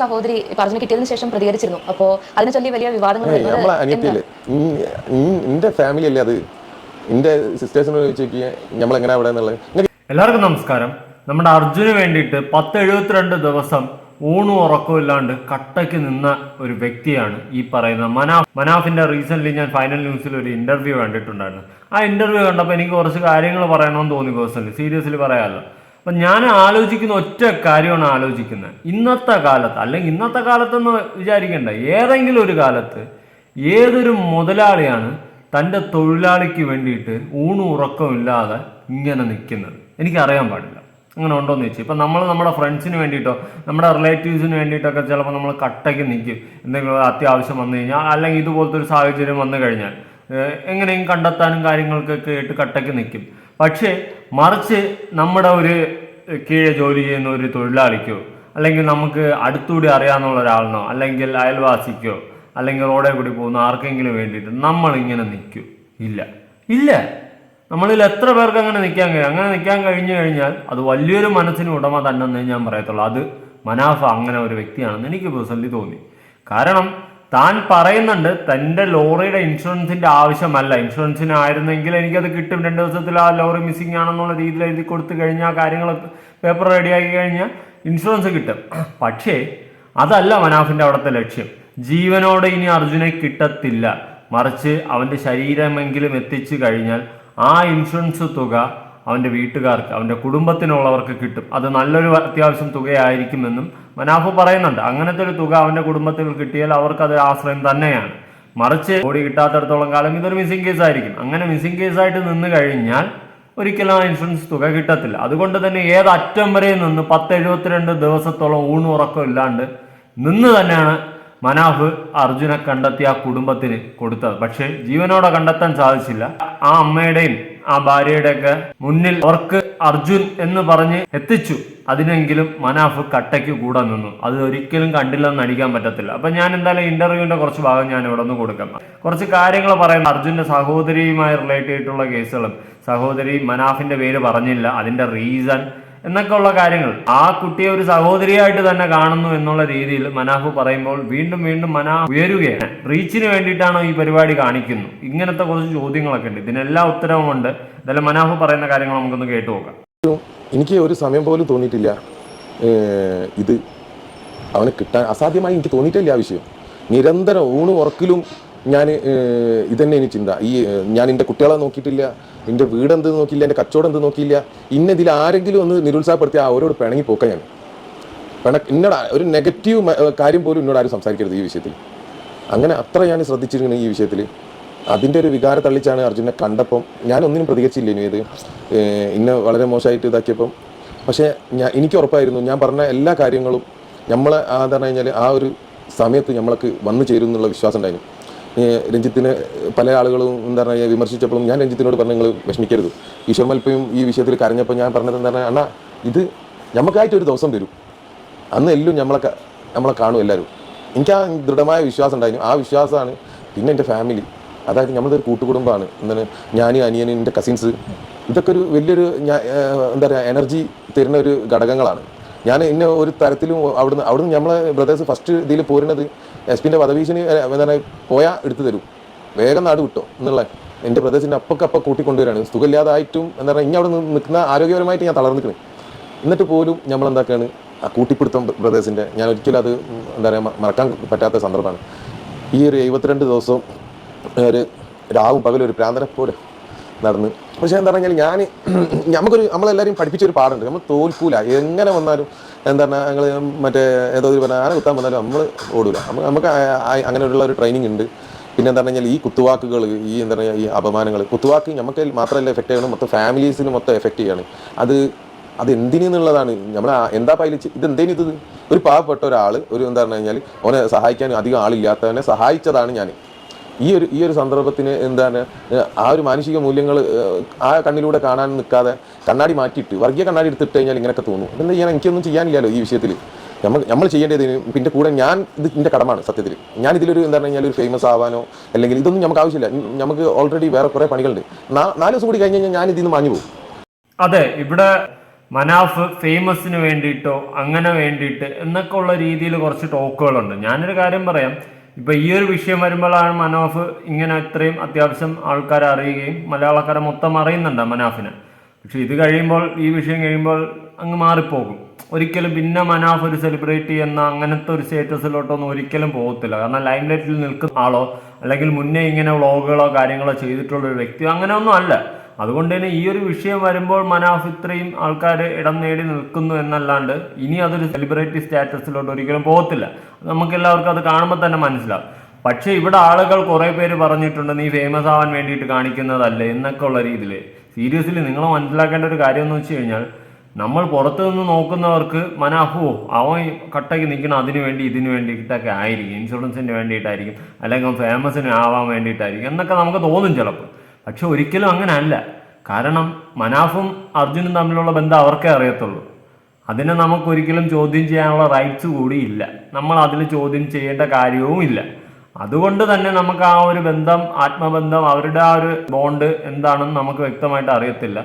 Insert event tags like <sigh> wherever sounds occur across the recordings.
സഹോദരി പറഞ്ഞു കിട്ടിയതിനു ശേഷം പ്രതികരിച്ചിരുന്നു. അപ്പോ അതിനെ ചൊല്ലി വലിയ വിവാദങ്ങൾ നമ്മളെ അനിയത്തിയല്ലേ? എന്റെ ഫാമിലി അല്ലേ അത്? എന്റെ സിസ്റ്റേഴ്സിനോട് ചോദിക്കുക നമ്മളെങ്ങനെ അവിടെ എന്നുള്ളത്? എല്ലാവർക്കും നമസ്കാരം. നമ്മുടെ അർജുന് വേണ്ടിയിട്ട് പത്ത് എഴുപത്തിരണ്ട് ദിവസം ഊണും ഉറക്കവും ഇല്ലാണ്ട് കട്ടയ്ക്ക് നിന്ന ഒരു വ്യക്തിയാണ് ഈ പറയുന്ന മനാഫ്. മനാഫിന്റെ റീസെന്റ് ഞാൻ ഫൈനൽ ന്യൂസിൽ ഒരു ഇന്റർവ്യൂ കണ്ടിട്ടുണ്ടായിരുന്നു. ആ ഇന്റർവ്യൂ കണ്ടപ്പോൾ എനിക്ക് കുറച്ച് കാര്യങ്ങൾ പറയണമെന്ന് തോന്നി പേഴ്സണലി സീരിയസ്ലി പറയാമല്ലോ അപ്പം ഞാൻ ആലോചിക്കുന്ന ഒറ്റ കാര്യമാണ് ആലോചിക്കുന്നത്. ഇന്നത്തെ കാലത്ത് അല്ലെങ്കിൽ ഇന്നത്തെ കാലത്തെന്ന് വിചാരിക്കേണ്ട ഏതെങ്കിലും ഒരു കാലത്ത് ഏതൊരു മുതലാളിയാണ് തന്റെ തൊഴിലാളിക്ക് വേണ്ടിയിട്ട് ഊണും ഉറക്കവും ഇല്ലാതെ ഇങ്ങനെ നിൽക്കുന്നത്? എനിക്കറിയാൻ പാടില്ല. അങ്ങനെ ഉണ്ടോയെന്ന് ചോദിച്ചു. ഇപ്പം നമ്മൾ നമ്മുടെ ഫ്രണ്ട്സിന് വേണ്ടിയിട്ടോ നമ്മുടെ റിലേറ്റീവ്സിന് വേണ്ടിയിട്ടൊക്കെ ചിലപ്പോൾ നമ്മൾ കട്ടയ്ക്ക് നിൽക്കും. എന്തെങ്കിലും അത്യാവശ്യം വന്നു കഴിഞ്ഞാൽ അല്ലെങ്കിൽ ഇതുപോലത്തെ ഒരു സാഹചര്യം വന്നു കഴിഞ്ഞാൽ എങ്ങനെയും കണ്ടെത്താനും കാര്യങ്ങൾക്കൊക്കെ ആയിട്ട് കട്ടയ്ക്ക് നിൽക്കും. പക്ഷേ മറിച്ച് നമ്മുടെ ഒരു കീഴെ ജോലി ചെയ്യുന്ന ഒരു തൊഴിലാളിക്കോ അല്ലെങ്കിൽ നമുക്ക് അടുത്തുകൂടി അറിയാവുന്ന ഒരാളിനോ അല്ലെങ്കിൽ അയൽവാസിക്കോ അല്ലെങ്കിൽ റോഡേ കൂടി പോകുന്ന ആർക്കെങ്കിലും വേണ്ടിയിട്ട് നമ്മൾ ഇങ്ങനെ നിൽക്കും. ഇല്ല. ഇല്ല. നമ്മളിൽ എത്ര പേർക്ക് അങ്ങനെ നിൽക്കാൻ കഴിയും? അങ്ങനെ നിൽക്കാൻ കഴിഞ്ഞു കഴിഞ്ഞാൽ അത് വലിയൊരു മനസ്സിന് ഉടമ തന്നെ ഞാൻ പറയത്തുള്ളൂ. അത് മനാഫ അങ്ങനെ ഒരു വ്യക്തിയാണെന്ന് എനിക്ക് പേഴ്സണലി തോന്നി. കാരണം താൻ പറയുന്നുണ്ട് തന്റെ ലോറിയുടെ ഇൻഷുറൻസിന്റെ ആവശ്യമല്ല. ഇൻഷുറൻസിന് ആയിരുന്നെങ്കിൽ എനിക്കത് കിട്ടും. രണ്ട് ദിവസത്തിൽ ആ ലോറി മിസ്സിംഗ് ആണെന്നുള്ള രീതിയിൽ എഴുതി കൊടുത്തു കഴിഞ്ഞാൽ കാര്യങ്ങൾ പേപ്പർ റെഡിയാക്കി കഴിഞ്ഞാൽ ഇൻഷുറൻസ് കിട്ടും. പക്ഷേ അതല്ല മനാഫിന്റെ അവിടുത്തെ ലക്ഷ്യം. ജീവനോടെ ഇനി അർജുനെ കിട്ടത്തില്ല. മറിച്ച് അവന്റെ ശരീരമെങ്കിലും എത്തിച്ചു കഴിഞ്ഞാൽ ആ ഇൻഷുറൻസ് തുക അവന്റെ വീട്ടുകാർക്ക് അവന്റെ കുടുംബത്തിനുള്ളവർക്ക് കിട്ടും. അത് നല്ലൊരു അത്യാവശ്യം തുകയായിരിക്കുമെന്നും മനാഫ് പറയുന്നുണ്ട്. അങ്ങനത്തെ ഒരു തുക അവന്റെ കുടുംബത്തിൽ കിട്ടിയാൽ അവർക്ക് അത് ആശ്രയം തന്നെയാണ്. മറിച്ച് ബോഡി കിട്ടാത്തടത്തോളം കാലം ഇതൊരു മിസ്സിംഗ് കേസ് ആയിരിക്കും. അങ്ങനെ മിസ്സിംഗ് കേസായിട്ട് നിന്ന് കഴിഞ്ഞാൽ ഒരിക്കലും ആ ഇൻഷുറൻസ് തുക കിട്ടത്തില്ല. അതുകൊണ്ട് തന്നെ ഏത് അറ്റം വരെ നിന്ന് പത്ത് എഴുപത്തിരണ്ട് ദിവസത്തോളം ഊണുറക്കം ഇല്ലാണ്ട് നിന്ന് തന്നെയാണ് മനാഫ് അർജുനെ കണ്ടെത്തി ആ കുടുംബത്തിന് കൊടുത്തത്. പക്ഷേ ജീവനോടെ കണ്ടെത്താൻ സാധിച്ചില്ല. ആ അമ്മയുടെയും ആ ഭാര്യയുടെയൊക്കെ മുന്നിൽ അവർക്ക് അർജുൻ എന്ന് പറഞ്ഞ് എത്തിച്ചു. അതിനെങ്കിലും മനാഫ് കട്ടയ്ക്ക് കൂടെ നിന്നു. അത് ഒരിക്കലും കണ്ടില്ലെന്ന് നടിക്കാൻ പറ്റത്തില്ല. അപ്പൊ ഞാൻ എന്തായാലും ഇന്റർവ്യൂവിന്റെ കുറച്ച് ഭാഗം ഞാൻ ഇവിടെ നിന്ന് കൊടുക്കാം. കുറച്ച് കാര്യങ്ങൾ പറയുന്നത് അർജുന്റെ സഹോദരിയുമായി റിലേറ്റ് ചെയ്തിട്ടുള്ള കേസുകളും സഹോദരി മനാഫിന്റെ പേര് പറഞ്ഞില്ല. അതിന്റെ റീസൺ എന്നൊക്കെ ഉള്ള കാര്യങ്ങൾ. ആ കുട്ടിയെ ഒരു സഹോദരിയായിട്ട് തന്നെ കാണുന്നു എന്നുള്ള രീതിയിൽ മനാഫ് പറയുമ്പോൾ വീണ്ടും വീണ്ടും മനാഫ് ഉയരുകയാണ്. റീച്ചിന് വേണ്ടിയിട്ടാണോ ഈ പരിപാടി കാണിക്കുന്നു ഇങ്ങനത്തെ കുറച്ച് ചോദ്യങ്ങളൊക്കെ ഉണ്ട്. ഇതിനെല്ലാം ഉത്തരവുമുണ്ട് ഇതെല്ലാം മനാഫ് പറയുന്ന കാര്യങ്ങൾ നമുക്കൊന്ന് കേട്ടു നോക്കാം. എനിക്ക് ഒരു സമയം പോലും തോന്നിയിട്ടില്ല. ഇത് അവനെ കിട്ടാൻ അസാധ്യമായി എനിക്ക് തോന്നിയിട്ടില്ല ആ വിഷയം. നിരന്തരം ഊണും ഉറക്കിലും ഞാൻ ഇതന്നെ ഇനി ചിന്ത. ഈ ഞാൻ എന്റെ കുട്ടികളെ നോക്കിയിട്ടില്ല എന്റെ വീട് എന്ത് നോക്കിയില്ല എന്റെ കച്ചവടം എന്ത് നോക്കിയില്ല ഇന്ന ഇതിൽ ആരെങ്കിലും ഒന്ന് നിരുത്സാഹപ്പെടുത്തി അവരോട് പിണങ്ങി പോക്ക ഞാൻ. പിണ എന്നോട് ഒരു നെഗറ്റീവ് കാര്യം പോലും എന്നോട് ആരും സംസാരിക്കരുത് ഈ വിഷയത്തിൽ. അങ്ങനെ അത്ര ഞാൻ ശ്രദ്ധിച്ചിരിക്കുന്നു ഈ വിഷയത്തിൽ അതിന്റെ ഒരു വികാര തള്ളിച്ചാണ് അർജുനെ കണ്ടപ്പം ഞാനൊന്നിനും പ്രതികരിച്ചില്ല ഇനി ഇത്. ഇന്നെ വളരെ മോശമായിട്ട് ഇതാക്കിയപ്പം. പക്ഷേ ഞാൻ എനിക്ക് ഉറപ്പായിരുന്നു ഞാൻ പറഞ്ഞ എല്ലാ കാര്യങ്ങളും നമ്മൾ ആ പറഞ്ഞു കഴിഞ്ഞാൽ ആ ഒരു സമയത്ത് നമ്മൾക്ക് വന്നു ചേരും എന്നുള്ള വിശ്വാസം ഉണ്ടായിരുന്നു. രഞ്ജിത്തിന് പല ആളുകളും എന്താ പറയുക വിമർശിച്ചപ്പോഴും ഞാൻ രഞ്ജിത്തിനോട് പറഞ്ഞു നിങ്ങൾ വിഷമിക്കരുത്. ഈശ്വർ മൽപ്പയും ഈ വിഷയത്തിൽ കരഞ്ഞപ്പോൾ ഞാൻ പറഞ്ഞത് എന്താ പറഞ്ഞാൽ അണ്ണാ ഇത് നമുക്കായിട്ട് ഒരു ദിവസം വരും. അന്ന് എല്ലാം നമ്മളെ നമ്മളെ കാണും എല്ലാവരും. എനിക്ക് ആ ദൃഢമായ വിശ്വാസം ഉണ്ടായിരുന്നു. ആ വിശ്വാസമാണ് പിന്നെ എന്റെ ഫാമിലി അതായത് നമ്മളൊരു കൂട്ടുകുടുംബമാണ്. എന്താണ് ഞാനും അനിയനും എന്റെ കസിൻസ് ഇതൊക്കെ ഒരു വലിയൊരു എന്താ പറയുക എനർജി തരുന്ന ഒരു ഘടകങ്ങളാണ്. ഞാൻ ഇന്ന ഒരു തരത്തിലും അവിടുന്ന് അവിടുന്ന് നമ്മളെ ബ്രദേഴ്സ് ഫസ്റ്റ് ഇതിൽ പോരുന്നത് എസ് പിന്റെ വധഭീഷണി എന്താണ് പോയാൽ എടുത്തു തരും. വേഗം നാട് വിട്ടോ എന്നുള്ള എന്റെ ബ്രദേഴ്സിന്റെ അപ്പൊക്കപ്പം കൂട്ടിക്കൊണ്ടുവരാണ്. സുഖമില്ലാതായിട്ടും എന്താ പറയുക ഇനി അവിടെ നിൽക്കുന്ന ആരോഗ്യപരമായിട്ട് ഞാൻ തളർന്നിക്കണ് എന്നിട്ട് പോലും നമ്മൾ എന്താക്കാണ് ആ കൂട്ടിപ്പിടുത്തം ബ്രദേഴ്സിന്റെ ഞാൻ ഒരിക്കലും അത് എന്താ പറയുക മറക്കാൻ പറ്റാത്ത സന്ദർഭമാണ്. ഈ ഒരു എഴുപത്തിരണ്ട് ദിവസം ഒരു രാവും പകലും ഒരു പ്രാന്തനെ പോലെ നടന്ന് പക്ഷേ എന്താ പറഞ്ഞാൽ ഞാൻ നമുക്കൊരു <clears throat> നമ്മളെല്ലാവരും പഠിപ്പിച്ചൊരു പാടുണ്ട്. നമ്മൾ തോൽക്കൂല. എങ്ങനെ വന്നാലും എന്താ പറഞ്ഞാൽ ഞങ്ങൾ മറ്റേ ഏതോ ഒരു പറഞ്ഞാൽ ആന കുത്താൻ വന്നാലും നമ്മൾ ഓടൂല. നമുക്ക് അങ്ങനെയുള്ള ഒരു ട്രെയിനിങ് ഉണ്ട്. പിന്നെ എന്താ പറഞ്ഞാൽ ഈ കുത്തുവാക്കുകൾ ഈ എന്താ പറയുക ഈ അപമാനങ്ങൾ കുത്തുവാക്ക് നമുക്ക് മാത്രമല്ല എഫക്റ്റ് ചെയ്യണം മൊത്തം ഫാമിലീസിന് മൊത്തം എഫക്റ്റ് ചെയ്യണം. അത് അത് എന്തിനെന്നുള്ളതാണ് നമ്മൾ എന്താ പൈലിച്ച് ഇത് എന്തേലും ഇത് ഒരു പാവപ്പെട്ട ഒരാൾ ഒരു എന്താ പറഞ്ഞു കഴിഞ്ഞാൽ ഓനെ സഹായിക്കാൻ അധികം ആളില്ലാത്തവനെ സഹായിച്ചതാണ് ഞാൻ ഈ ഒരു ഈ ഒരു സന്ദർഭത്തിന് എന്താണ് ആ ഒരു മാനുഷിക മൂല്യങ്ങൾ ആ കണ്ണിലൂടെ കാണാൻ നിൽക്കാതെ കണ്ണാടി മാറ്റിയിട്ട് വർഗീയ കണ്ണാടി എടുത്തിട്ട് കഴിഞ്ഞാൽ ഇങ്ങനെയൊക്കെ തോന്നും. എന്താ ചെയ്യാൻ എനിക്കൊന്നും ചെയ്യാനില്ലല്ലോ ഈ വിഷയത്തിൽ നമ്മൾ നമ്മൾ ചെയ്യേണ്ടതിന് പിന്നെ കൂടെ ഞാൻ ഇത് എന്റെ കടമാണ് സത്യത്തിൽ ഞാൻ ഇതിലൊരു എന്താ പറഞ്ഞു കഴിഞ്ഞാൽ ഒരു ഫേമസ് ആവാനോ അല്ലെങ്കിൽ ഇതൊന്നും നമുക്ക് ആവശ്യമില്ല. നമുക്ക് ഓൾറെഡി വേറെ കുറേ പണികളുണ്ട്. നാല് ദിവസം കൂടി കഴിഞ്ഞ് കഴിഞ്ഞാൽ ഞാൻ ഇതിൽ നിന്ന് മാഞ്ഞു പോകും. അതെ ഇവിടെ മനാഫ് ഫേമസിന് വേണ്ടിയിട്ടോ അങ്ങനെ വേണ്ടിയിട്ട് എന്നൊക്കെ ഉള്ള രീതിയിൽ കുറച്ച് ടോക്കുകളുണ്ട് ഞാനൊരു കാര്യം പറയാം. ഇപ്പൊ ഈ ഒരു വിഷയം വരുമ്പോഴാണ് മനാഫ് ഇങ്ങനെ ഇത്രയും അത്യാവശ്യം ആൾക്കാരെ അറിയുകയും മലയാളക്കാരെ മൊത്തം അറിയുന്നുണ്ട് മനാഫിനെ. പക്ഷെ ഇത് കഴിയുമ്പോൾ ഈ വിഷയം കഴിയുമ്പോൾ അങ്ങ് മാറിപ്പോകും. ഒരിക്കലും പിന്നെ മനാഫ് ഒരു സെലിബ്രിറ്റി എന്ന അങ്ങനത്തെ ഒരു സ്റ്റേറ്റസിലോട്ടൊന്നും ഒരിക്കലും പോകത്തില്ല. കാരണം ലൈം ലൈറ്റിൽ നിൽക്കുന്ന ആളോ അല്ലെങ്കിൽ മുന്നേ ഇങ്ങനെ വ്ളോഗുകളോ കാര്യങ്ങളോ ചെയ്തിട്ടുള്ള ഒരു വ്യക്തിയോ അങ്ങനെയൊന്നും അല്ല. അതുകൊണ്ട് തന്നെ ഈ ഒരു വിഷയം വരുമ്പോൾ മനാഫ് ഇത്രയും ആൾക്കാർ ഇടം നേടി നിൽക്കുന്നു എന്നല്ലാണ്ട് ഇനി അതൊരു സെലിബ്രിറ്റി സ്റ്റാറ്റസിലോട്ട് ഒരിക്കലും പോകത്തില്ല. നമുക്ക് എല്ലാവർക്കും അത് കാണുമ്പോൾ തന്നെ മനസ്സിലാവും. പക്ഷേ ഇവിടെ ആളുകൾ കുറേ പേര് പറഞ്ഞിട്ടുണ്ട് നീ ഫേമസ് ആവാൻ വേണ്ടിയിട്ട് കാണിക്കുന്നതല്ലേ എന്നൊക്കെ ഉള്ള രീതിയിൽ. സീരിയസ്ലി നിങ്ങൾ മനസ്സിലാക്കേണ്ട ഒരു കാര്യം എന്ന് വെച്ച് കഴിഞ്ഞാൽ നമ്മൾ പുറത്തു നിന്ന് നോക്കുന്നവർക്ക് മനാഫോ അവൻ കട്ടയ്ക്ക് നിൽക്കണം അതിന് വേണ്ടി ഇതിന് വേണ്ടിയിട്ടൊക്കെ ആയിരിക്കും ഇൻഷുറൻസിന് വേണ്ടിയിട്ടായിരിക്കും അല്ലെങ്കിൽ ഫേമസിന് ആവാൻ വേണ്ടിയിട്ടായിരിക്കും എന്നൊക്കെ നമുക്ക് തോന്നും ചിലപ്പോൾ. പക്ഷെ ഒരിക്കലും അങ്ങനെ അല്ല കാരണം മനാഫും അർജുനും തമ്മിലുള്ള ബന്ധം അവർക്കേ അറിയത്തുള്ളൂ. അതിനെ നമുക്കൊരിക്കലും ചോദ്യം ചെയ്യാനുള്ള റൈറ്റ്സ് കൂടിയില്ല. നമ്മൾ അതിൽ ചോദ്യം ചെയ്യേണ്ട കാര്യവും ഇല്ല. അതുകൊണ്ട് തന്നെ നമുക്ക് ആ ഒരു ബന്ധം ആത്മബന്ധം അവരുടെ ആ ഒരു ബോണ്ട് എന്താണെന്ന് നമുക്ക് വ്യക്തമായിട്ട് അറിയത്തില്ല.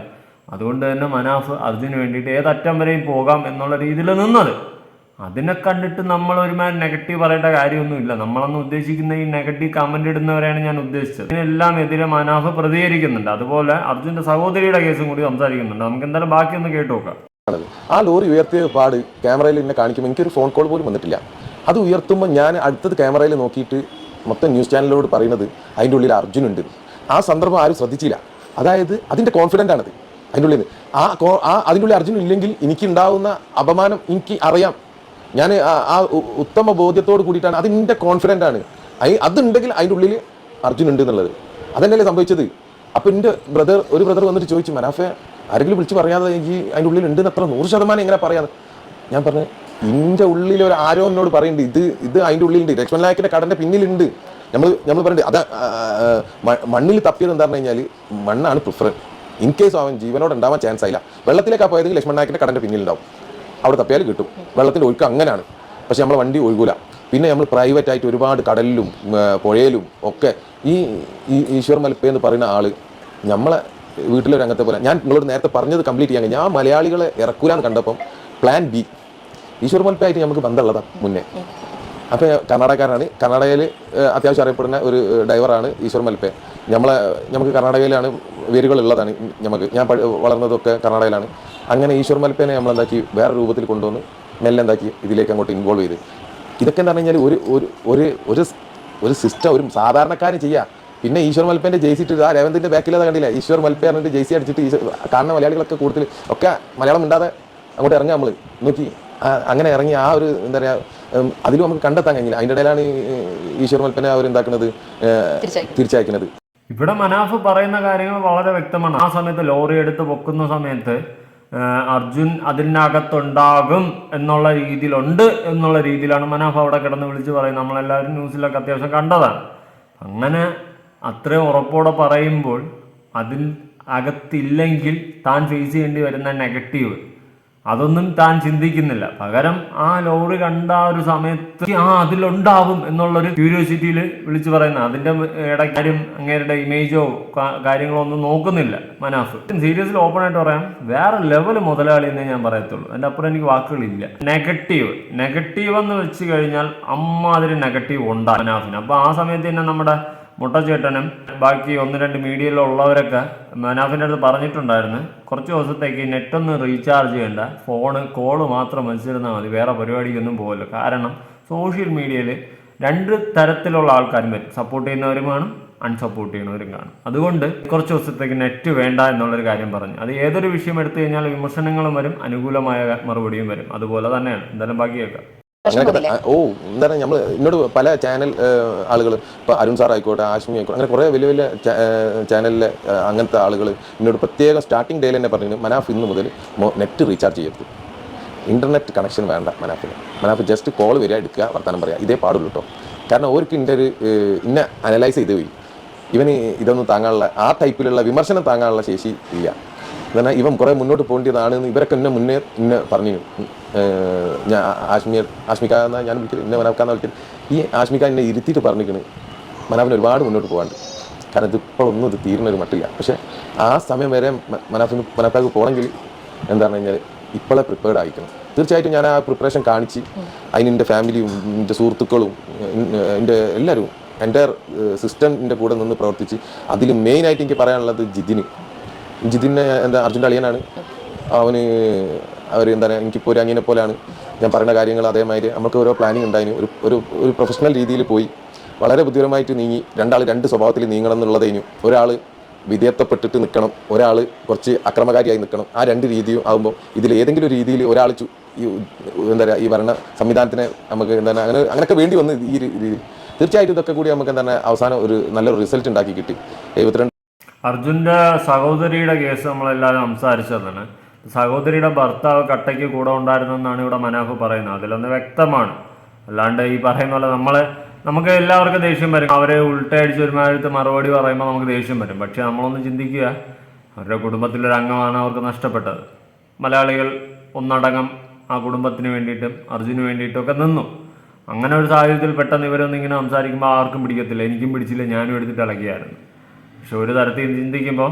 അതുകൊണ്ട് തന്നെ മനാഫ് അർജുന് വേണ്ടിയിട്ട് ഏതറ്റം വരെയും പോകാം എന്നുള്ള രീതിയിൽ നിന്നത്. അതിനെ കണ്ടിട്ട് നമ്മൾ ഒരുമാതിരി നെഗറ്റീവ് പറയേണ്ട കാര്യമൊന്നുമില്ല. നമ്മളന്ന് ഉദ്ദേശിക്കുന്ന ഈ നെഗറ്റീവ് കമന്റ് ഇടുന്നവരെയാണ് ഞാൻ ഉദ്ദേശിച്ചത്. ഇതിനെല്ലാം എതിരെ മനാഫ് പ്രതികരിക്കുന്നുണ്ട്. അതുപോലെ അർജുന്റെ സഹോദരിയുടെ കേസും കൂടി സംസാരിക്കുന്നുണ്ട്. നമുക്ക് എന്തായാലും ബാക്കിയൊന്ന് കേട്ടു നോക്കാം. ആ ലോറി ഉയർത്തിയ പാട് ക്യാമറയിൽ എന്നെ കാണിക്കുമ്പോൾ എനിക്കൊരു ഫോൺ കോൾ പോലും വന്നിട്ടില്ല. അത് ഉയർത്തുമ്പോൾ ഞാൻ അടുത്തത് ക്യാമറയിൽ നോക്കിയിട്ട് മൊത്തം ന്യൂസ് ചാനലിനോട് പറയുന്നത് അതിന്റെ ഉള്ളിൽ അർജുൻ ഉണ്ട് ആ സന്ദർഭം ആരും ശ്രദ്ധിച്ചില്ല. അതായത് അതിന്റെ കോൺഫിഡന്റ് ആണത്. അതിന്റെ ഉള്ളിൽ ആ ആ അതിന്റെ ഉള്ളിൽ അർജുൻ ഇല്ലെങ്കിൽ എനിക്കുണ്ടാവുന്ന അപമാനം എനിക്ക് അറിയാം. ഞാൻ ആ- ഉത്തമ ബോധ്യത്തോട് കൂടിയിട്ടാണ്. അതിന്റെ കോൺഫിഡന്റ് ആണ്. അയ് അതുണ്ടെങ്കിൽ അതിന്റെ ഉള്ളിൽ അർജുൻ ഉണ്ട് എന്നുള്ളത്. അതന്നെയല്ലേ സംഭവിച്ചത്. അപ്പോൾ എന്റെ ബ്രദർ ഒരു ബ്രദർ വന്നിട്ട് ചോദിച്ചു മനാഫെ ആരെങ്കിലും വിളിച്ച് പറയാതെ എനിക്ക് അതിന്റെ ഉള്ളിൽ ഉണ്ടെന്ന് എത്ര നൂറ് ശതമാനം എങ്ങനെ പറയാതെ ഞാൻ പറഞ്ഞു എന്റെ ഉള്ളിൽ ഒരു ആരോ എന്നോട് പറയുന്നുണ്ട്. ഇത് ഇത് അതിന്റെ ഉള്ളിലുണ്ട്. ലക്ഷ്മൺ നായക്കിന്റെ കടന്റെ പിന്നിലുണ്ട്. നമ്മൾ നമ്മൾ പറയുന്നത് അത് മണ്ണിൽ തപ്പിയത് എന്താണെന്ന് കഴിഞ്ഞാൽ മണ്ണാണ് പ്രിഫർ ഇൻ കേസ് അവൻ ജീവനോട് ഉണ്ടാവാൻ ചാൻസ് ആയില്ല. വെള്ളത്തിലേക്കാണ് പോയതെങ്കിൽ ലക്ഷ്മൺ നായക്കിന്റെ കടന്റെ പിന്നിലുണ്ടാവും. അവിടെ തപ്പിയാൽ കിട്ടും. വെള്ളത്തിന്റെ ഒഴുക്ക് അങ്ങനെയാണ്. പക്ഷേ നമ്മളെ വണ്ടി ഒഴുകൂല. പിന്നെ നമ്മൾ പ്രൈവറ്റ് ആയിട്ട് ഒരുപാട് കടലിലും പുഴയിലും ഒക്കെ ഈ ഈശ്വർ മലപ്പ എന്ന് പറയുന്ന ആൾ നമ്മളെ വീട്ടിലെ രംഗത്തെ പോലെ. ഞാൻ നിങ്ങളോട് നേരത്തെ പറഞ്ഞത് കംപ്ലീറ്റ് ചെയ്യാൻ ഞാൻ മലയാളികളെ ഇറക്കൂലാന്ന് കണ്ടപ്പം പ്ലാൻ ബി ഈശ്വർ മൽപ്പയായിട്ട് നമുക്ക് ബന്ധമുള്ളതാണ് മുന്നേ. അപ്പോൾ കർണാടകക്കാരനാണ്. കർണാടകയിൽ അത്യാവശ്യം അറിയപ്പെടുന്ന ഒരു ഡ്രൈവറാണ് ഈശ്വർ മൽപ്പെ നമ്മളെ നമുക്ക് കർണാടകയിലാണ് വേരുകളുള്ളതാണ് നമുക്ക് ഞാൻ വളർന്നതൊക്കെ കർണാടകയിലാണ്. അങ്ങനെ ഈശ്വർ മൽപ്പേനെ നമ്മളെന്താക്കി? വേറെ രൂപത്തിൽ കൊണ്ടുവന്ന് മെല്ലെ എന്താക്കി? ഇതിലേക്ക് അങ്ങോട്ട് ഇൻവോൾവ് ചെയ്ത്. ഇതൊക്കെ എന്ന് പറഞ്ഞു കഴിഞ്ഞാൽ ഒരു ഒരു ഒരു ഒരു സിസ്റ്റം ഒരു സാധാരണക്കാരൻ ചെയ്യുക പിന്നെ ഈശ്വർ മൽപ്പേന്റെ ജെയ്സി ഇട്ടിട്ട് ആ രേവന്തിന്റെ ബാക്കിലത് കണ്ടില്ല? ഈശ്വർ മൽപ്പേ പറഞ്ഞിട്ട് ജെയ്സി അടിച്ചിട്ട് ഈശ്വർ കാണുന്ന മലയാളികളൊക്കെ കൂടുതൽ ഒക്കെ മലയാളം മിണ്ടാതെ അങ്ങോട്ട് ഇറങ്ങുക നമ്മൾ നോക്കി അങ്ങനെ ഇറങ്ങി ആ ഒരു എന്താ പറയുക അതിലും നമുക്ക് കണ്ടെത്താൻ കഴിഞ്ഞില്ല അതിന്റെ ഇടയിലാണ് ഈശ്വർ മൽപ്പനെ അവർ എന്താക്കുന്നത് തിരിച്ചയക്കുന്നത്. ഇവിടെ മനാഫ് പറയുന്ന കാര്യങ്ങൾ വളരെ വ്യക്തമാണ്. ആ സമയത്ത് ലോറി എടുത്ത് പൊക്കുന്ന സമയത്ത് അർജുൻ അതിനകത്തുണ്ടാകും എന്നുള്ള രീതിയിലുണ്ട് എന്നുള്ള രീതിയിലാണ് മനോഹ അവിടെ കിടന്ന് വിളിച്ച് പറയുന്നത്. നമ്മളെല്ലാവരും ന്യൂസിലൊക്കെ അത്യാവശ്യം കണ്ടതാണ്. അങ്ങനെ അത്രയും ഉറപ്പോടെ പറയുമ്പോൾ അതിൽ അകത്തില്ലെങ്കിൽ താൻ ഫേസ് ചെയ്യേണ്ടി വരുന്ന നെഗറ്റീവ് അതൊന്നും താൻ ചിന്തിക്കുന്നില്ല. പകരം ആ ലോറി കണ്ട ആ ഒരു സമയത്ത് ആ അതിലുണ്ടാവും എന്നുള്ളൊരു ക്യൂരിയോസിറ്റിയിൽ വിളിച്ചു പറയുന്ന അതിന്റെ ഇടക്കാരും അങ്ങേരുടെ ഇമേജോ കാര്യങ്ങളോ ഒന്നും നോക്കുന്നില്ല മനാഫ്. സീരിയസ്ലി ഓപ്പൺ ആയിട്ട് പറയാം വേറെ ലെവൽ മുതലാളി എന്നേ ഞാൻ പറയത്തുള്ളൂ. അതിന്റെ അപ്പുറം എനിക്ക് വാക്കുകളില്ല. നെഗറ്റീവ് നെഗറ്റീവ് എന്ന് വെച്ച് കഴിഞ്ഞാൽ അമ്മാതിരി നെഗറ്റീവ് ഉണ്ടാകും മനാഫിന്. അപ്പൊ ആ സമയത്ത് തന്നെ നമ്മുടെ മുട്ടച്ചേട്ടനും ബാക്കി ഒന്ന് രണ്ട് മീഡിയയിലുള്ളവരൊക്കെ മനാഫിന്റെ അടുത്ത് പറഞ്ഞിട്ടുണ്ടായിരുന്നു. കുറച്ച് ദിവസത്തേക്ക് നെറ്റ് ഒന്ന് റീചാർജ് ചെയ്യേണ്ട. ഫോണ് കോൾ മാത്രം വെച്ചിരുന്നാൽ മതി. വേറെ പരിപാടിക്കൊന്നും പോകല്ലോ കാരണം സോഷ്യൽ മീഡിയയിൽ രണ്ട് തരത്തിലുള്ള ആൾക്കാരും വരും. സപ്പോർട്ട് ചെയ്യുന്നവരും കാണും അൺസപ്പോർട്ട് ചെയ്യുന്നവരും കാണും. അതുകൊണ്ട് കുറച്ച് ദിവസത്തേക്ക് നെറ്റ് വേണ്ട എന്നുള്ളൊരു കാര്യം പറഞ്ഞു. അത് ഏതൊരു വിഷയം എടുത്തു കഴിഞ്ഞാൽ വിമർശനങ്ങളും വരും അനുകൂലമായ മറുപടിയും വരും. അതുപോലെ തന്നെയാണ്. എന്തായാലും ബാക്കി കേൾക്കാം ഓ എന്താണ് നമ്മൾ എന്നോട് പല ചാനൽ ആളുകൾ ഇപ്പോൾ അരുൺ സാർ ആയിക്കോട്ടെ ആശ്മി ആയിക്കോട്ടെ അങ്ങനെ കുറേ വലിയ വലിയ ചാനലിലെ അങ്ങനത്തെ ആളുകൾ എന്നോട് പ്രത്യേകം സ്റ്റാർട്ടിംഗ് ഡേയിൽ തന്നെ പറഞ്ഞു മനാഫ് ഇന്ന് മുതൽ നെറ്റ് റീചാർജ് ചെയ്യരുത്. ഇന്റർനെറ്റ് കണക്ഷൻ വേണ്ട മനാഫിന്. മനാഫ് ജസ്റ്റ് കോൾ വരിക എടുക്കുക വർത്തമാനം പറയുക ഇതേ പാടുള്ളൂ കേട്ടോ കാരണം ഓർക്ക് ഒരു ഇന്ന അനലൈസ് ചെയ്ത് പോയി. ഇവന് ഇതൊന്നും താങ്ങാനുള്ള ആ ടൈപ്പിലുള്ള വിമർശനം താങ്ങാനുള്ള ശേഷി ഇല്ല. എന്നാൽ ഇവൻ കുറേ മുന്നോട്ട് പോകേണ്ടതാണ് എന്ന് ഇവരൊക്കെ എന്നെ മുന്നേ ഇന്നെ പറഞ്ഞു. ഞാൻ ആശ്മീർ ആശ്മിക എന്നാ ഞാൻ വിളിക്കുന്നത് എന്നെ മനാഫ്ക്കാന്ന് വിളിക്കുന്നത് ഈ ആശ്മിക എന്നെ ഇരുത്തിയിട്ട് പറഞ്ഞിരിക്കണ്. മനാഫിന് ഒരുപാട് മുന്നോട്ട് പോകാണ്ട് കാരണം ഇതിപ്പോൾ ഒന്നും ഇത് തീരുന്ന ഒരു മട്ടില്ല. പക്ഷേ ആ സമയം വരെ മനാഫിന് മനാഫാക്ക് പോകണമെങ്കിൽ എന്താ പറഞ്ഞു കഴിഞ്ഞാൽ ഇപ്പോഴേ പ്രിപ്പയർഡ് ആയിരിക്കണം. തീർച്ചയായിട്ടും ഞാൻ ആ പ്രിപ്പറേഷൻ കാണിച്ച് അതിന് എന്റെ ഫാമിലിയും എന്റെ സുഹൃത്തുക്കളും എൻ- എന്റെ എല്ലാവരും എന്റെ സിസ്റ്റമിന്റെ കൂടെ നിന്ന് പ്രവർത്തിച്ച് അതിൽ മെയിനായിട്ട് എനിക്ക് പറയാനുള്ളത് ജിതിന്. ജിതിനെ എന്താ അർജുന്റെ അളിയനാണ്. അവന് അവർ എന്താ പറയുക എനിക്കിപ്പോൾ ഒരു അനിയനെ പോലെയാണ്. ഞാൻ പറയുന്ന കാര്യങ്ങൾ അതേമാതിരി നമുക്ക് ഓരോ പ്ലാനിങ് ഉണ്ടായി ഒരു ഒരു ഒരു പ്രൊഫഷണൽ രീതിയിൽ പോയി വളരെ ബുദ്ധിപരമായിട്ട് നീങ്ങി രണ്ടാൾ രണ്ട് സ്വഭാവത്തിൽ നീങ്ങണം എന്നുള്ളതേനു ഒരാൾ വിധേയത്വപ്പെട്ടിട്ട് നിൽക്കണം ഒരാൾ കുറച്ച് അക്രമകാരിയായി നിൽക്കണം. ആ രണ്ട് രീതിയും ആകുമ്പോൾ ഇതിൽ ഏതെങ്കിലും ഒരു രീതിയിൽ ഒരാൾ ഈ എന്താ പറയുക ഈ ഭരണ സംവിധാനത്തിനെ നമുക്ക് എന്താണ് അങ്ങനെ അങ്ങനെയൊക്കെ വേണ്ടി വന്ന് ഈ രീതിയിൽ തീർച്ചയായിട്ടും ഇതൊക്കെ കൂടി നമുക്ക് എന്താണ് അവസാനം ഒരു നല്ലൊരു റിസൾട്ട് ഉണ്ടാക്കി കിട്ടി. എഴുപത്തിരണ്ട് അർജുന്റെ സഹോദരിയുടെ കേസ് നമ്മളെല്ലാവരും സംസാരിച്ചതാണ്. സഹോദരിയുടെ ഭർത്താവ് കട്ടയ്ക്ക് കൂടെ ഉണ്ടായിരുന്നെന്നാണ് ഇവിടെ മനാഫ് പറയുന്നത്. അതിലൊന്ന് വ്യക്തമാണ്. അല്ലാണ്ട് ഈ പറയുന്ന പോലെ നമ്മൾ നമുക്ക് എല്ലാവർക്കും ദേഷ്യം വരും. അവരെ ഉൾട്ടയടിച്ച് ഒരുമാതിരത്ത് മറുപടി പറയുമ്പോൾ നമുക്ക് ദേഷ്യം വരും. പക്ഷേ നമ്മളൊന്ന് ചിന്തിക്കുക അവരുടെ കുടുംബത്തിലൊരു അംഗമാണ് അവർക്ക് നഷ്ടപ്പെട്ടത്. മലയാളികൾ ഒന്നടങ്കം ആ കുടുംബത്തിന് വേണ്ടിയിട്ടും അർജുന് വേണ്ടിയിട്ടും ഒക്കെ നിന്നു. അങ്ങനെ ഒരു സാഹചര്യത്തിൽ പെട്ടെന്ന് ഇവരൊന്നും ഇങ്ങനെ സംസാരിക്കുമ്പോൾ ആർക്കും പിടിക്കത്തില്ല. എനിക്കും പിടിച്ചില്ല. ഞാനും എടുത്തിട്ട് ഇളകിയായിരുന്നു പക്ഷെ ഒരു തരത്തിൽ ചിന്തിക്കുമ്പോൾ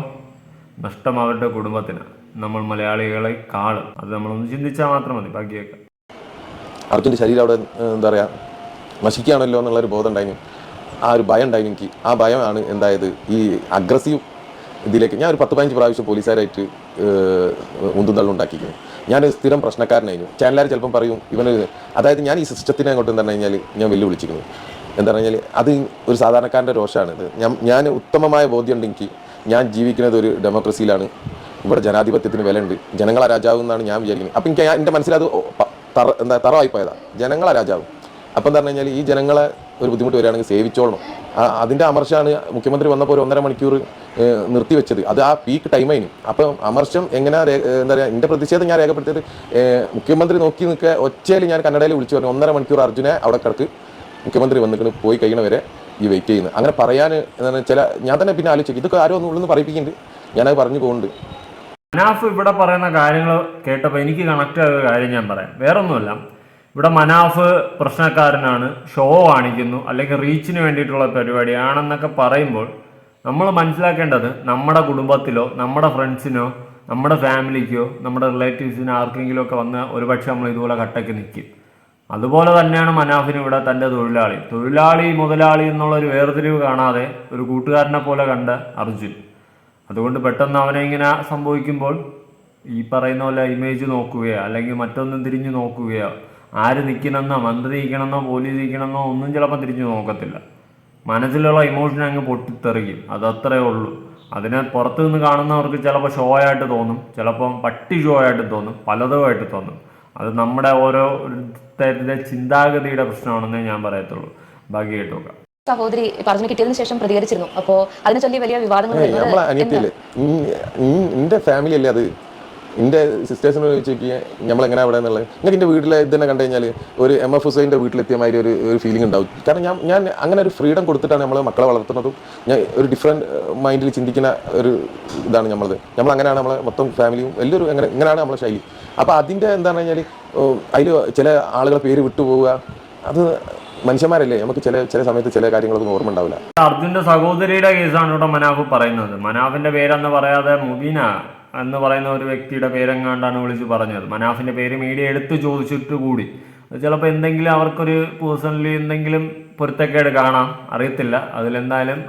നഷ്ടം അവരുടെ കുടുംബത്തിന്. നമ്മൾ മലയാളികളെ കാണും. അത് നമ്മളൊന്ന് ചിന്തിച്ചാൽ മാത്രം മതി ബാക്കിയൊക്കെ. അർജുന്റെ ശരീരം അവിടെ എന്താ പറയുക നശിക്കുകയാണല്ലോ എന്നുള്ളൊരു ബോധം ഉണ്ടായിരുന്നു ആ ഒരു ഭയം ഉണ്ടായിരുന്നു എനിക്ക്. ആ ഭയമാണ് എന്തായത്? ഈ അഗ്രസീവ് ഇതിലേക്ക് ഞാൻ ഒരു പത്ത് പതിനഞ്ച് പ്രാവശ്യം പോലീസുകാരായിട്ട് ഉന്തും തള്ളും ഉണ്ടാക്കിയിരുന്നു ഞാൻ സ്ഥിരം പ്രശ്നക്കാരനായിരുന്നു. ചാനലുകാർ ചിലപ്പം പറയും ഇവന് അതായത് ഞാൻ ഈ സിസ്റ്റത്തിനെ അങ്ങോട്ട് എന്താ കഴിഞ്ഞാൽ ഞാൻ വെല്ലുവിളിച്ചിരിക്കുന്നു. എന്താ പറഞ്ഞാൽ അത് ഒരു സാധാരണക്കാരന്റെ രോഷമാണ്. ഇത് ഞാൻ ഞാൻ ഉത്തമമായ ബോധ്യമുണ്ട് എനിക്ക്. ഞാൻ ജീവിക്കുന്നത് ഒരു ഡെമോക്രസിയിലാണ് ഇവിടെ ജനാധിപത്യത്തിന് വിലയുണ്ട്. ജനങ്ങളെ രാജാവ് എന്നാണ് ഞാൻ വിചാരിക്കുന്നത്. അപ്പം എനിക്ക് എന്റെ മനസ്സിലത് തറ എന്താ തറവായി പോയതാ ജനങ്ങളെ രാജാവും. അപ്പം എന്താ പറഞ്ഞു കഴിഞ്ഞാൽ ഈ ജനങ്ങളെ ഒരു ബുദ്ധിമുട്ട് വരികയാണെങ്കിൽ സേവിച്ചോളണം അതിന്റെ അമർശമാണ് മുഖ്യമന്ത്രി വന്നപ്പോൾ ഒരു ഒന്നര മണിക്കൂർ നിർത്തിവെച്ചത്. അത് ആ പീക്ക് ടൈമായിന് അപ്പം അമർശം എങ്ങനെ എന്താ പറയുക എന്റെ പ്രതിഷേധം ഞാൻ രേഖപ്പെടുത്തിയത് മുഖ്യമന്ത്രി നോക്കി നിൽക്കുക ഒച്ചയിൽ ഞാൻ കന്നഡയിൽ വിളിച്ചു പറഞ്ഞു. ഒന്നര മണിക്കൂർ അർജുനെ അവിടെ കിടക്ക്. മുഖ്യമന്ത്രി വന്നിട്ട് പോയി കഴിയണ വരെ ഈ വെയിറ്റ് ചെയ്യുന്നത് അങ്ങനെ പറയാൻ എന്താണ് ചില ഞാൻ തന്നെ പിന്നെ ആലോചിച്ചു. ഇതൊക്കെ ആരോ ഒന്നും ഉള്ളെന്ന് പറയിപ്പിക്കുന്നുണ്ട്. ഞാനത് പറഞ്ഞു പോകുന്നുണ്ട്. മനാഫ് ഇവിടെ പറയുന്ന കാര്യങ്ങൾ കേട്ടപ്പോൾ എനിക്ക് കണക്ട് ആയ കാര്യം ഞാൻ പറയാം. വേറൊന്നുമല്ല. ഇവിടെ മനാഫ് പ്രശ്നക്കാരനാണ്. ഷോ കാണിക്കുന്നു. അല്ലെങ്കിൽ റീച്ചിന് വേണ്ടിയിട്ടുള്ള പരിപാടിയാണെന്നൊക്കെ പറയുമ്പോൾ നമ്മൾ മനസ്സിലാക്കേണ്ടത് നമ്മുടെ കുടുംബത്തിലോ നമ്മുടെ ഫ്രണ്ട്സിനോ നമ്മുടെ ഫാമിലിക്കോ നമ്മുടെ റിലേറ്റീവ്സിനോ ആർക്കെങ്കിലും ഒക്കെ വന്ന് ഒരുപക്ഷെ നമ്മൾ ഇതുപോലെ കട്ടയ്ക്ക് നിൽക്കും. അതുപോലെ തന്നെയാണ് മനാഫിന് ഇവിടെ തന്റെ തൊഴിലാളി. തൊഴിലാളി മുതലാളി എന്നുള്ളൊരു വേർതിരിവ് കാണാതെ ഒരു കൂട്ടുകാരനെ പോലെ കണ്ട അർജുൻ. അതുകൊണ്ട് പെട്ടെന്ന് അവനെ ഇങ്ങനെ സംഭവിക്കുമ്പോൾ ഈ പറയുന്ന പോലെ ഇമേജ് നോക്കുകയോ അല്ലെങ്കിൽ മറ്റൊന്നും തിരിഞ്ഞു നോക്കുകയോ ആര് നിൽക്കണമെന്നോ മന്ത്രി നിൽക്കണമെന്നോ പോലീസ് നിൽക്കണമെന്നോ ഒന്നും ചിലപ്പോൾ തിരിഞ്ഞു നോക്കത്തില്ല. മനസ്സിലുള്ള ഇമോഷൻ അങ്ങ് പൊട്ടിത്തെറിക്കും. അതത്രേ ഉള്ളൂ. അതിനെ പുറത്തു നിന്ന് കാണുന്നവർക്ക് ചിലപ്പോൾ ഷോ ആയിട്ട് തോന്നും. ചിലപ്പം പട്ടി ഷോ ആയിട്ട് തോന്നും. പലതുമായിട്ട് തോന്നും. അത് നമ്മുടെ ഓരോരുത്തരുടെ ചിന്താഗതിയുടെ പ്രശ്നമാണെന്നേ ഞാൻ പറയത്തുള്ളൂ. ബാക്കി കേട്ട് നോക്കാം സഹോദരി പറഞ്ഞു കിട്ടിയതിനു ശേഷം പ്രതികരിച്ചിരുന്നു. അപ്പോ അതിനെ ചൊല്ലി വലിയ വിവാദങ്ങൾ അനിയത്തിയല്ലേ? ഫാമിലി അല്ലേ അത്? എന്റെ സിസ്റ്റേഴ്സിനോട് ചോദിച്ചു നോക്കിയാൽ നമ്മളെങ്ങനെ അവിടെ എന്നുള്ളത്? നിങ്ങൾക്ക് എന്റെ വീട്ടിലെ ഇത് തന്നെ കണ്ടു കഴിഞ്ഞാൽ ഒരു എം എഫ് ഹുസൈന്റെ വീട്ടിലെത്തിയ മാതിരി ഒരു ഒരു ഫീലിംഗ് ഉണ്ടാവും. കാരണം ഞാൻ ഞാൻ അങ്ങനെ ഒരു ഫ്രീഡം കൊടുത്തിട്ടാണ് നമ്മൾ മക്കളെ വളർത്തുന്നതും. ഞാൻ ഒരു ഡിഫറെന്റ് മൈൻഡിൽ ചിന്തിക്കുന്ന ഒരു ഇതാണ് നമ്മളത് നമ്മൾ അങ്ങനെയാണ് നമ്മളെ മൊത്തം ഫാമിലിയും എല്ലാവരും അങ്ങനെ ഇങ്ങനെയാണ് നമ്മളെ ശൈലി. അപ്പോൾ അതിന്റെ എന്താണെന്ന് കഴിഞ്ഞാൽ അതിൽ ചില ആളുകളെ പേര് വിട്ടുപോവുക അത് മനുഷ്യന്മാരല്ലേ? നമുക്ക് ചില ചില സമയത്ത് ചില കാര്യങ്ങളൊന്നും ഓർമ്മ ഉണ്ടാവില്ല. അർജുന്റെ സഹോദരിയുടെ കേസാണ് ഇവിടെ മനാഫ് പറയുന്നത്. മനാഫിന്റെ പേരെന്ന് പറയാതെ മുബീന എന്ന് പറയുന്ന ഒരു വ്യക്തിയുടെ പേരെങ്ങാണ്ടാണ് വിളിച്ച് പറഞ്ഞത്. മനാഫിന്റെ പേര് മീഡിയ എടുത്ത് ചോദിച്ചിട്ട് കൂടി. ചിലപ്പോൾ എന്തെങ്കിലും അവർക്കൊരു പേഴ്സണലി എന്തെങ്കിലും പൊരുത്തക്കേട് കാണാം. അറിയത്തില്ല. അതിലെന്തായാലും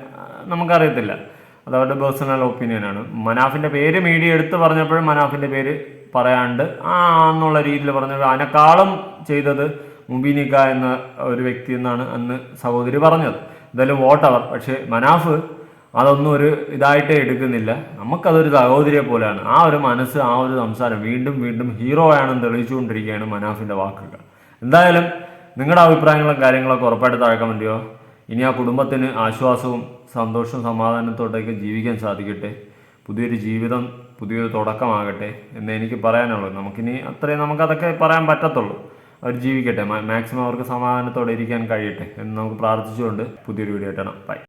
നമുക്കറിയത്തില്ല. അത് അവരുടെ പേഴ്സണൽ ഒപ്പീനിയനാണ് മനാഫിന്റെ പേര് മീഡിയ എടുത്ത് പറഞ്ഞപ്പോഴും മനാഫിന്റെ പേര് പറയാണ്ട് ആ എന്നുള്ള രീതിയിൽ പറഞ്ഞത്. അതിനേക്കാളും ചെയ്തത് മുബീനിക്ക എന്ന ഒരു വ്യക്തി എന്നാണ് അന്ന് സഹോദരി പറഞ്ഞത്. എന്തായാലും വോട്ടവർ. പക്ഷേ മനാഫ് അതൊന്നും ഒരു ഇതായിട്ടേ എടുക്കുന്നില്ല. നമുക്കതൊരു സഹോദരിയെ പോലെയാണ്. ആ ഒരു മനസ്സ് ആ ഒരു സംസാരം വീണ്ടും വീണ്ടും ഹീറോ ആണെന്ന് തെളിയിച്ചുകൊണ്ടിരിക്കുകയാണ് മനാഫിന്റെ വാക്കുകൾ. എന്തായാലും നിങ്ങളുടെ അഭിപ്രായങ്ങളും കാര്യങ്ങളൊക്കെ ഉറപ്പായിട്ട് താഴെ ഇനി ആ കുടുംബത്തിന് ആശ്വാസവും സന്തോഷവും സമാധാനത്തോട്ടേക്ക് ജീവിക്കാൻ സാധിക്കട്ടെ. പുതിയൊരു ജീവിതം പുതിയൊരു തുടക്കമാകട്ടെ എന്ന് എനിക്ക് പറയാനുള്ളൂ. നമുക്കിനി അത്രയും നമുക്കതൊക്കെ പറയാൻ പറ്റത്തുള്ളൂ. അവർ ജീവിക്കട്ടെ. മാക്സിമം അവർക്ക് സമാധാനത്തോടെ ഇരിക്കാൻ കഴിയട്ടെ എന്ന് നമുക്ക് പ്രാർത്ഥിച്ചുകൊണ്ട് പുതിയൊരു വീഡിയോ ഇട്ടണം ബൈ